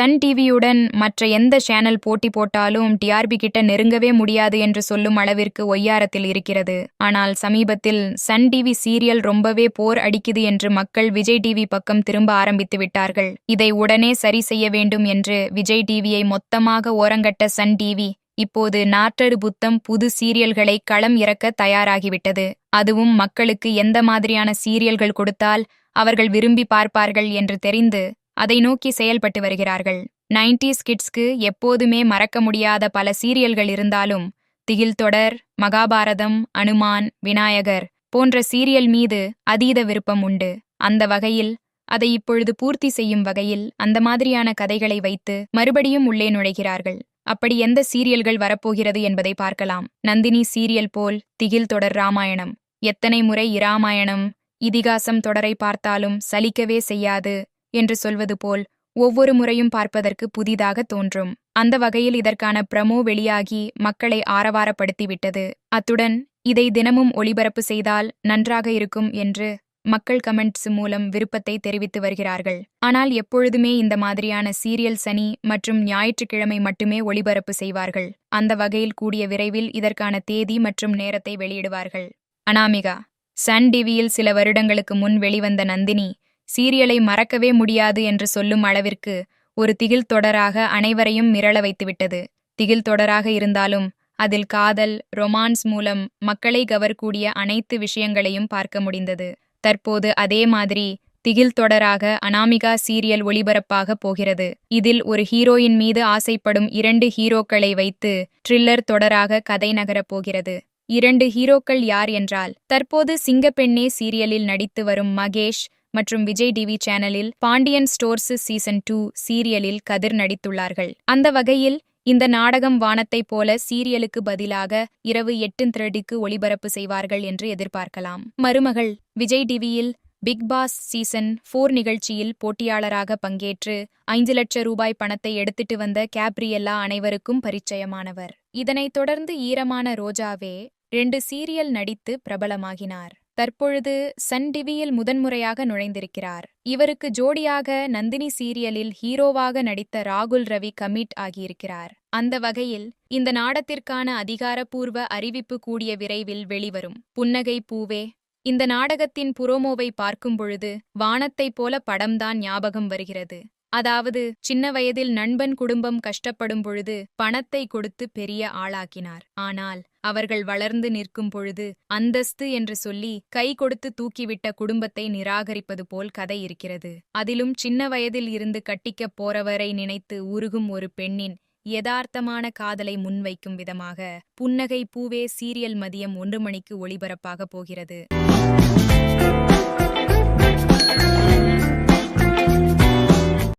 Sun டிவியுடன் மற்ற எந்த channel போட்டி போட்டாலும் டிஆர்பி கிட்ட நெருங்கவே முடியாது என்று சொல்லும் அளவிற்கு ஒய்யாரத்தில் இருக்கிறது. ஆனால் சமீபத்தில் சன் டிவி சீரியல் ரொம்பவே போர் அடிக்குது என்று மக்கள் விஜய் டிவி பக்கம் திரும்ப ஆரம்பித்து விட்டார்கள். இதை உடனே சரி செய்ய வேண்டும் என்று விஜய் டிவியை மொத்தமாக ஓரங்கட்ட சன் டிவி இப்போது நாற்றரு புத்தம் புது சீரியல்களை களம் இறக்க தயாராகிவிட்டது. அதுவும் மக்களுக்கு எந்த மாதிரியான சீரியல்கள் கொடுத்தால் அவர்கள் விரும்பி பார்ப்பார்கள் என்று தெரிந்து அதை நோக்கி செயல்பட்டு வருகிறார்கள். 90s கிட்ஸ்க்கு எப்போதுமே மறக்க முடியாத பல சீரியல்கள் இருந்தாலும் திகில் தொடர் மகாபாரதம் அனுமான் விநாயகர் போன்ற சீரியல் மீது அதீத விருப்பம் உண்டு. அந்த வகையில் அதை இப்பொழுது பூர்த்தி செய்யும் வகையில் அந்த மாதிரியான கதைகளை வைத்து மறுபடியும் உள்ளே நுழைகிறார்கள். அப்படி எந்த சீரியல்கள் வரப்போகிறது என்பதை பார்க்கலாம். நந்தினி சீரியல் போல் திகில் தொடர் ராமாயணம். எத்தனை முறை இராமாயணம் இதிகாசம் தொடரை பார்த்தாலும் சலிக்கவே செய்யாது. என்று சொல்வது போல் ஒவ்வொரு முறையும் பார்ப்பதற்கு புதிதாக தோன்றும். அந்த வகையில் இதற்கான பிரமோ வெளியாகி மக்களை ஆரவாரப்படுத்திவிட்டது. அத்துடன் இதை தினமும் ஒளிபரப்பு செய்தால் நன்றாக இருக்கும் என்று மக்கள் கமெண்ட்ஸ் மூலம் விருப்பத்தை தெரிவித்து வருகிறார்கள். ஆனால் எப்பொழுதுமே இந்த மாதிரியான சீரியல் சனி மற்றும் ஞாயிற்றுக்கிழமை மட்டுமே ஒளிபரப்பு செய்வார்கள். அந்த வகையில் கூடிய விரைவில் இதற்கான தேதி மற்றும் நேரத்தை வெளியிடுவார்கள். அனாமிகா சன் டிவியில் சில வருடங்களுக்கு முன் வெளிவந்த நந்தினி சீரியலை மறக்கவே முடியாது என்று சொல்லும் அளவிற்கு ஒரு திகில் தொடராக அனைவரையும் மிரள வைத்துவிட்டது. திகில் தொடராக இருந்தாலும் அதில் காதல் ரொமான்ஸ் மூலம் மக்களை கவரக்கூடிய அனைத்து விஷயங்களையும் பார்க்க முடிந்தது. தற்போது அதே மாதிரி திகில் தொடராக அனாமிகா சீரியல் ஒளிபரப்பாக போகிறது. இதில் ஒரு ஹீரோயின் மீது ஆசைப்படும் இரண்டு ஹீரோக்களை வைத்து த்ரில்லர் தொடராக கதை நகரப் போகிறது. இரண்டு ஹீரோக்கள் யார் என்றால் தற்போது சிங்கப்பெண்ணே சீரியலில் நடித்து வரும் மகேஷ் மற்றும் விஜய் டிவி சேனலில் பாண்டியன் ஸ்டோர்ஸ் சீசன் டூ சீரியலில் கதிர் நடித்துள்ளார்கள். அந்த வகையில் இந்த நாடகம் வானத்தைப் போல சீரியலுக்கு பதிலாக இரவு எட்டு திரடிக்கு ஒளிபரப்பு செய்வார்கள் என்று எதிர்பார்க்கலாம். மருமகள் விஜய் டிவியில் பிக் பாஸ் சீசன் ஃபோர் நிகழ்ச்சியில் போட்டியாளராக பங்கேற்று ஐந்து லட்சம் ரூபாய் பணத்தை எடுத்துட்டு வந்த கேப்ரியல்லா அனைவருக்கும் பரிச்சயமானவர். இதனைத் தொடர்ந்து ஈரமான ரோஜாவே ரெண்டு சீரியல் நடித்து பிரபலமாகினார். தற்பொழுது சன் டிவியில் முதன்முறையாக நுழைந்திருக்கிறார். இவருக்கு ஜோடியாக நந்தினி சீரியலில் ஹீரோவாக நடித்த ராகுல் ரவி கமிட் ஆகியிருக்கிறார். அந்த வகையில் இந்த நாடத்திற்கான அதிகாரப்பூர்வ அறிவிப்பு கூடிய விரைவில் வெளிவரும். புன்னகை பூவே இந்த நாடகத்தின் புரோமோவை பார்க்கும் பொழுது வானத்தைப் போல படம்தான் ஞாபகம் வருகிறது. அதாவது சின்ன வயதில் நண்பன் குடும்பம் கஷ்டப்படும் பொழுது பணத்தை கொடுத்து பெரிய ஆளாக்கினார். ஆனால் அவர்கள் வளர்ந்து நிற்கும் பொழுது அந்தஸ்து என்று சொல்லி கை கொடுத்து தூக்கிவிட்ட குடும்பத்தை நிராகரிப்பது போல் கதை இருக்கிறது. அதிலும் சின்ன வயதில் இருந்து கட்டிக்கப் போறவரை நினைத்து உருகும் ஒரு பெண்ணின் யதார்த்தமான காதலை முன்வைக்கும் விதமாக புன்னகை பூவே சீரியல் மதியம் ஒன்று மணிக்கு ஒளிபரப்பாக போகிறது.